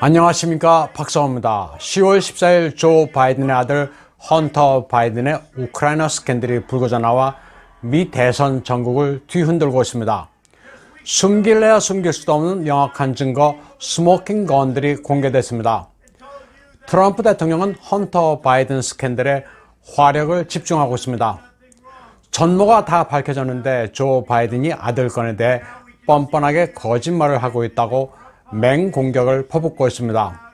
안녕하십니까 박성호입니다. 10월 14일 조 바이든의 아들 헌터 바이든의 우크라이나 스캔들이 불거져 나와 미 대선 전국을 뒤흔들고 있습니다. 숨길래야 숨길 수도 없는 명확한 증거 스모킹 건들이 공개됐습니다. 트럼프 대통령은 헌터 바이든 스캔들에 화력을 집중하고 있습니다. 전모가 다 밝혀졌는데 조 바이든이 아들 건에 대해 뻔뻔하게 거짓말을 하고 있다고 맹공격을 퍼붓고 있습니다.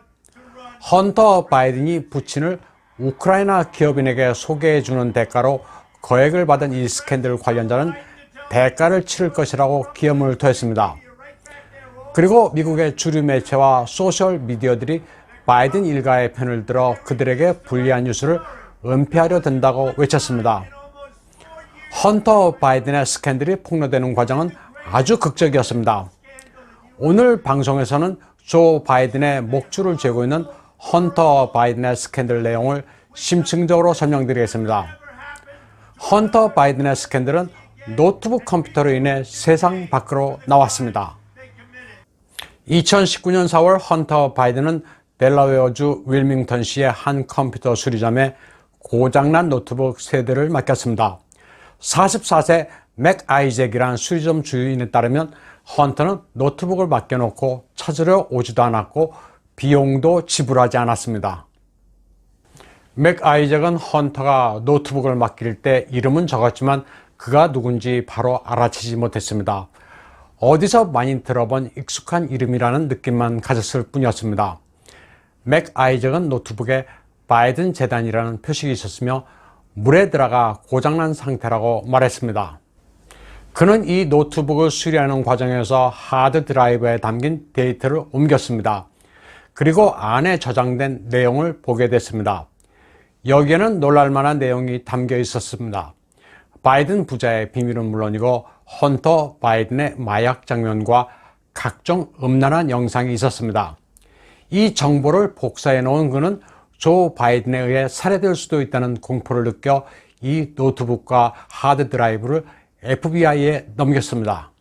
헌터 바이든이 부친을 우크라이나 기업인에게 소개해 주는 대가로 거액을 받은 이 스캔들 관련자는 대가를 치를 것이라고 기염을 토했습니다. 그리고 미국의 주류 매체와 소셜 미디어들이 바이든 일가의 편을 들어 그들에게 불리한 뉴스를 은폐하려 든다고 외쳤습니다. 헌터 바이든의 스캔들이 폭로되는 과정은 아주 극적이었습니다. 오늘 방송에서는 조 바이든의 목줄을 쥐고 있는 헌터 바이든의 스캔들 내용을 심층적으로 설명드리겠습니다. 헌터 바이든의 스캔들은 노트북 컴퓨터로 인해 세상 밖으로 나왔습니다. 2019년 4월 헌터 바이든은 델라웨어주 윌밍턴시의 한 컴퓨터 수리점에 고장난 노트북 세대를 맡겼습니다. 44세 맥 아이잭이란 수리점 주인에 따르면 헌터는 노트북을 맡겨놓고 찾으려 오지도 않았고 비용도 지불하지 않았습니다. 맥 아이잭은 헌터가 노트북을 맡길 때 이름은 적었지만 그가 누군지 바로 알아채지 못했습니다. 어디서 많이 들어본 익숙한 이름이라는 느낌만 가졌을 뿐이었습니다. 맥 아이잭은 노트북에 바이든 재단이라는 표식이 있었으며 물에 들어가 고장난 상태라고 말했습니다. 그는 이 노트북을 수리하는 과정에서 하드 드라이브에 담긴 데이터를 옮겼습니다. 그리고 안에 저장된 내용을 보게 됐습니다. 여기에는 놀랄만한 내용이 담겨 있었습니다. 바이든 부자의 비밀은 물론이고 헌터 바이든의 마약 장면과 각종 음란한 영상이 있었습니다. 이 정보를 복사해 놓은 그는 조 바이든에 의해 살해될 수도 있다는 공포를 느껴 이 노트북과 하드 드라이브를 FBI에 넘겼습니다.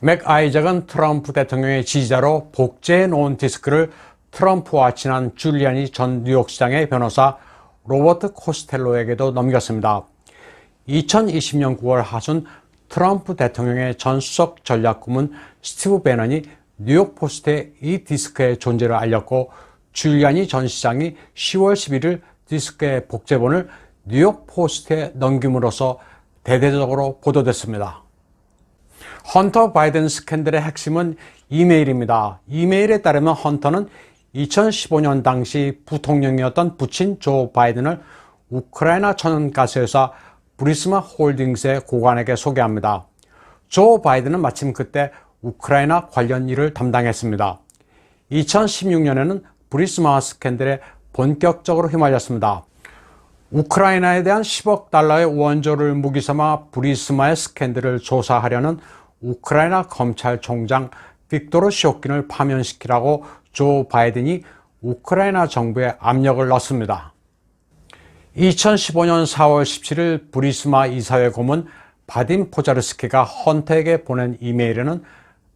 맥 아이작은 트럼프 대통령의 지지자로 복제해 놓은 디스크를 트럼프와 친한 줄리아니 전 뉴욕시장의 변호사 로버트 코스텔로에게도 넘겼습니다. 2020년 9월 하순 트럼프 대통령의 전 수석 전략고문 스티브 베넌이 뉴욕 포스트에 이 디스크의 존재를 알렸고 줄리아니 전 시장이 10월 11일 디스크의 복제본을 뉴욕 포스트에 넘김으로써 대대적으로 보도됐습니다. 헌터 바이든 스캔들의 핵심은 이메일입니다. 이메일에 따르면 헌터는 2015년 당시 부통령이었던 부친 조 바이든을 우크라이나 천연가스회사 브리스마 홀딩스의 고관에게 소개합니다. 조 바이든은 마침 그때 우크라이나 관련 일을 담당했습니다. 2016년에는 브리스마 스캔들에 본격적으로 휘말렸습니다. 우크라이나에 대한 10억 달러의 원조를 무기 삼아 브리스마의 스캔들을 조사하려는 우크라이나 검찰총장 빅토르 쇼킨을 파면시키라고 조 바이든이 우크라이나 정부에 압력을 넣습니다. 2015년 4월 17일 브리스마 이사회 고문 바딘 포자르스키가 헌터에게 보낸 이메일에는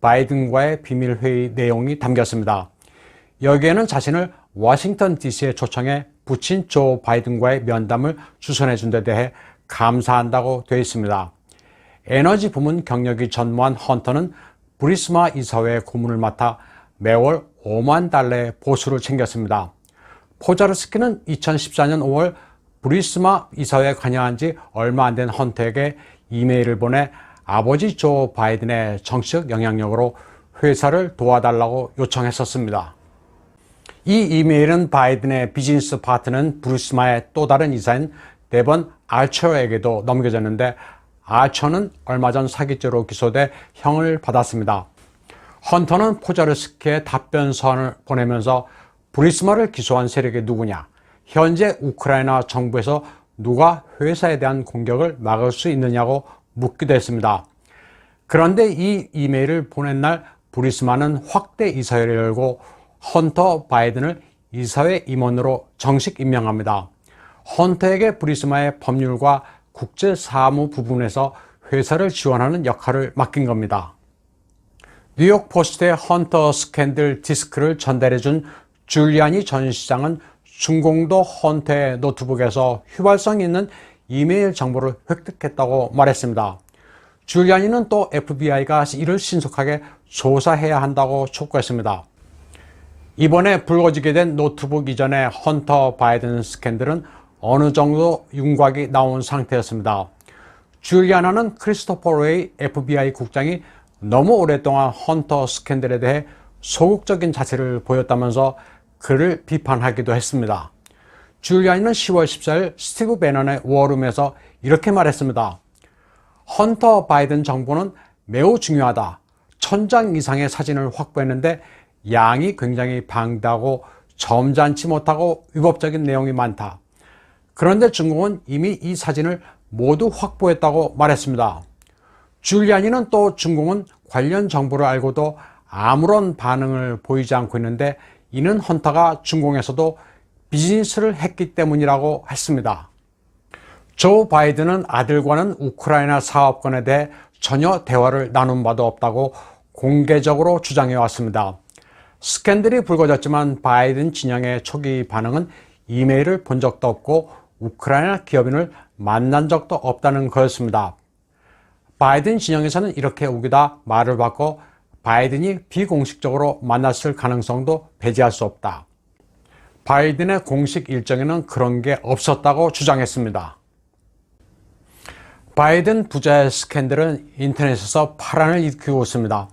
바이든과의 비밀회의 내용이 담겼습니다. 여기에는 자신을 워싱턴 DC에 초청해 부친 조 바이든과의 면담을 주선해 준 데 대해 감사한다고 되어 있습니다. 에너지 부문 경력이 전무한 헌터는 브리스마 이사회 고문을 맡아 매월 5만 달러의 보수를 챙겼습니다. 포자르스키는 2014년 5월 브리스마 이사회에 관여한 지 얼마 안 된 헌터에게 이메일을 보내 아버지 조 바이든의 정치적 영향력으로 회사를 도와달라고 요청했었습니다. 이 이메일은 바이든의 비즈니스 파트는 브루스마의 또 다른 이사인 데번 알처에게도 넘겨졌는데 아처는 얼마 전 사기죄로 기소돼 형을 받았습니다. 헌터는 포자르스키의 답변서를 보내면서 브리스마를 기소한 세력이 누구냐, 현재 우크라이나 정부에서 누가 회사에 대한 공격을 막을 수 있느냐고 묻기도 했습니다. 그런데 이 이메일을 보낸 날 브리스마는 확대 이사회를 열고 헌터 바이든을 이사회 임원으로 정식 임명합니다. 헌터에게 브리스마의 법률과 국제 사무 부분에서 회사를 지원하는 역할을 맡긴 겁니다. 뉴욕 포스트의 헌터 스캔들 디스크를 전달해준 줄리아니 전 시장은 중공도 헌터의 노트북에서 휘발성 있는 이메일 정보를 획득했다고 말했습니다. 줄리아니는 또 FBI가 이를 신속하게 조사해야 한다고 촉구했습니다. 이번에 불거지게 된 노트북 이전의 헌터 바이든 스캔들은 어느 정도 윤곽이 나온 상태였습니다. 줄리아나는 크리스토퍼 레이 FBI 국장이 너무 오랫동안 헌터 스캔들에 대해 소극적인 자세를 보였다면서 그를 비판하기도 했습니다. 줄리아니는 10월 14일 스티브 베넌의 워룸에서 이렇게 말했습니다. 헌터 바이든 정부는 매우 중요하다. 천장 이상의 사진을 확보했는데 양이 굉장히 방대하고 점잖지 못하고 위법적인 내용이 많다. 그런데 중국은 이미 이 사진을 모두 확보했다고 말했습니다. 줄리아니는 또 중국은 관련 정보를 알고도 아무런 반응을 보이지 않고 있는데 이는 헌터가 중공에서도 비즈니스를 했기 때문이라고 했습니다. 조 바이든은 아들과는 우크라이나 사업권에 대해 전혀 대화를 나눈 바도 없다고 공개적으로 주장해 왔습니다. 스캔들이 불거졌지만 바이든 진영의 초기 반응은 이메일을 본 적도 없고 우크라이나 기업인을 만난 적도 없다는 거였습니다. 바이든 진영에서는 이렇게 우기다 말을 바꿔 바이든이 비공식적으로 만났을 가능성도 배제할 수 없다. 바이든의 공식 일정에는 그런 게 없었다고 주장했습니다. 바이든 부자의 스캔들은 인터넷에서 파란을 일으키고 있습니다.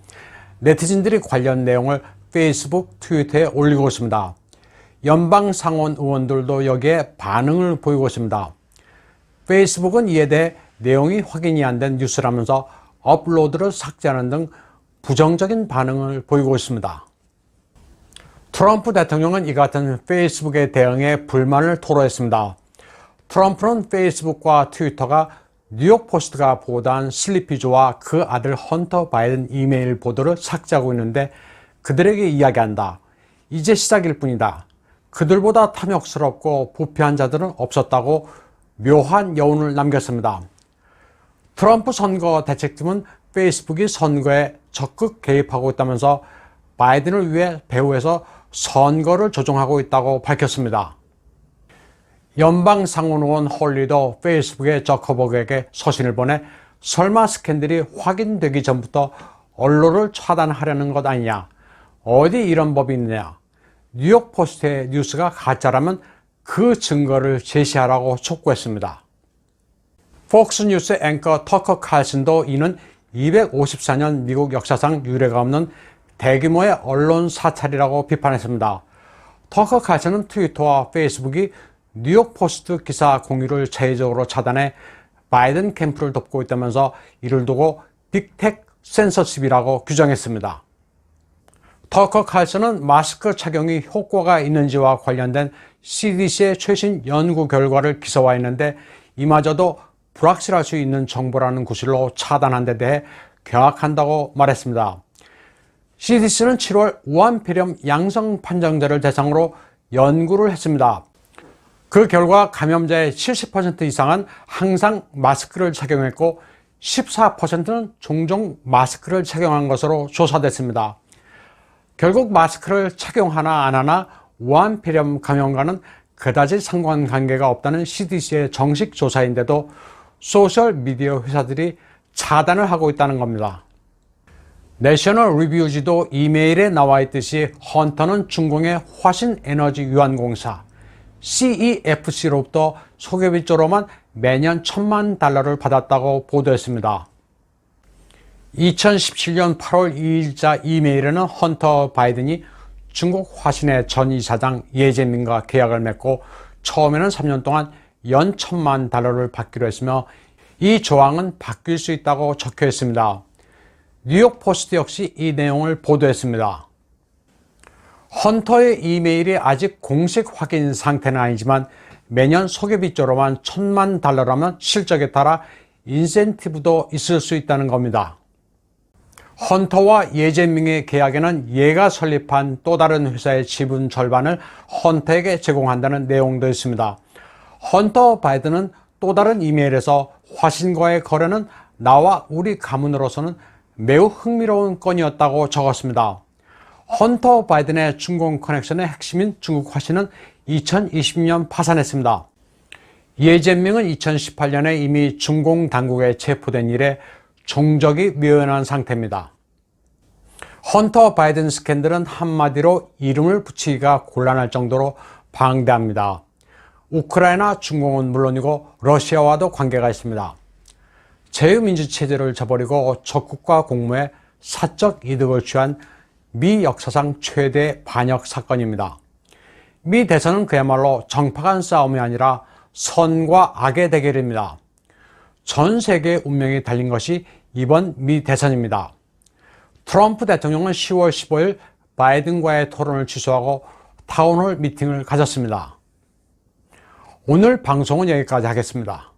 네티즌들이 관련 내용을 페이스북, 트위터에 올리고 있습니다. 연방 상원 의원들도 여기에 반응을 보이고 있습니다. 페이스북은 이에 대해 내용이 확인이 안 된 뉴스라면서 업로드를 삭제하는 등 부정적인 반응을 보이고 있습니다. 트럼프 대통령은 이 같은 페이스북에 대응해 불만을 토로했습니다. 트럼프는 페이스북과 트위터가 뉴욕 포스트가 보도한 슬리피조와 그 아들 헌터 바이든 이메일 보도를 삭제하고 있는데 그들에게 이야기한다. 이제 시작일 뿐이다. 그들보다 탐욕스럽고 부패한 자들은 없었다고 묘한 여운을 남겼습니다. 트럼프 선거 대책팀은 페이스북이 선거에 적극 개입하고 있다면서 바이든을 위해 배후에서 선거를 조종하고 있다고 밝혔습니다. 연방 상원 의원 홀리도 페이스북에 저커버그에게 서신을 보내 설마 스캔들이 확인되기 전부터 언론을 차단하려는 것 아니냐. 어디 이런 법이 있느냐. 뉴욕 포스트의 뉴스가 가짜라면 그 증거를 제시하라고 촉구했습니다. 폭스뉴스 앵커 터커 칼슨도 이는 254년 미국 역사상 유례가 없는 대규모의 언론 사찰이라고 비판했습니다. 터커 칼슨은 트위터와 페이스북이 뉴욕 포스트 기사 공유를 제의적으로 차단해 바이든 캠프를 돕고 있다면서 이를 두고 빅텍 센서십이라고 규정했습니다. 터커 칼슨은 마스크 착용이 효과가 있는지와 관련된 CDC의 최신 연구 결과를 기소화했는데 이마저도 불확실할 수 있는 정보라는 구실로 차단한 데 대해 경악한다고 말했습니다. CDC는 7월 우한폐렴 양성 판정자를 대상으로 연구를 했습니다. 그 결과 감염자의 70% 이상은 항상 마스크를 착용했고 14%는 종종 마스크를 착용한 것으로 조사됐습니다. 결국 마스크를 착용하나 안 하나 우한 폐렴 감염과는 그다지 상관관계가 없다는 CDC의 정식 조사인데도 소셜 미디어 회사들이 차단을 하고 있다는 겁니다. 내셔널 리뷰지도 이메일에 나와 있듯이 헌터는 중공의 화신 에너지 유한공사 CEFC로부터 소개비조로만 매년 천만 달러를 받았다고 보도했습니다. 2017년 8월 2일자 이메일에는 헌터 바이든이 중국 화신의 전 이사장 예재민과 계약을 맺고 처음에는 3년 동안 연 천만 달러를 받기로 했으며 이 조항은 바뀔 수 있다고 적혀 있습니다. 뉴욕 포스트 역시 이 내용을 보도했습니다. 헌터의 이메일이 아직 공식 확인 상태는 아니지만 매년 소개비조로만 천만 달러라면 실적에 따라 인센티브도 있을 수 있다는 겁니다. 헌터와 예재명의 계약에는 얘가 설립한 또 다른 회사의 지분 절반을 헌터에게 제공한다는 내용도 있습니다. 헌터 바이든은 또 다른 이메일에서 화신과의 거래는 나와 우리 가문으로서는 매우 흥미로운 건이었다고 적었습니다. 헌터 바이든의 중공 커넥션의 핵심인 중국 화신은 2020년 파산했습니다. 예젠명은 2018년에 이미 중공 당국에 체포된 이래 종적이 묘연한 상태입니다. 헌터 바이든 스캔들은 한마디로 이름을 붙이기가 곤란할 정도로 방대합니다. 우크라이나 중공은 물론이고 러시아와도 관계가 있습니다. 자유민주 체제를 저버리고 적국과 공모에 사적 이득을 취한 미 역사상 최대 반역 사건입니다. 미 대선은 그야말로 정파 간 싸움이 아니라 선과 악의 대결입니다. 전 세계의 운명이 달린 것이 이번 미 대선입니다. 트럼프 대통령은 10월 15일 바이든과의 토론을 취소하고 타운홀 미팅을 가졌습니다. 오늘 방송은 여기까지 하겠습니다.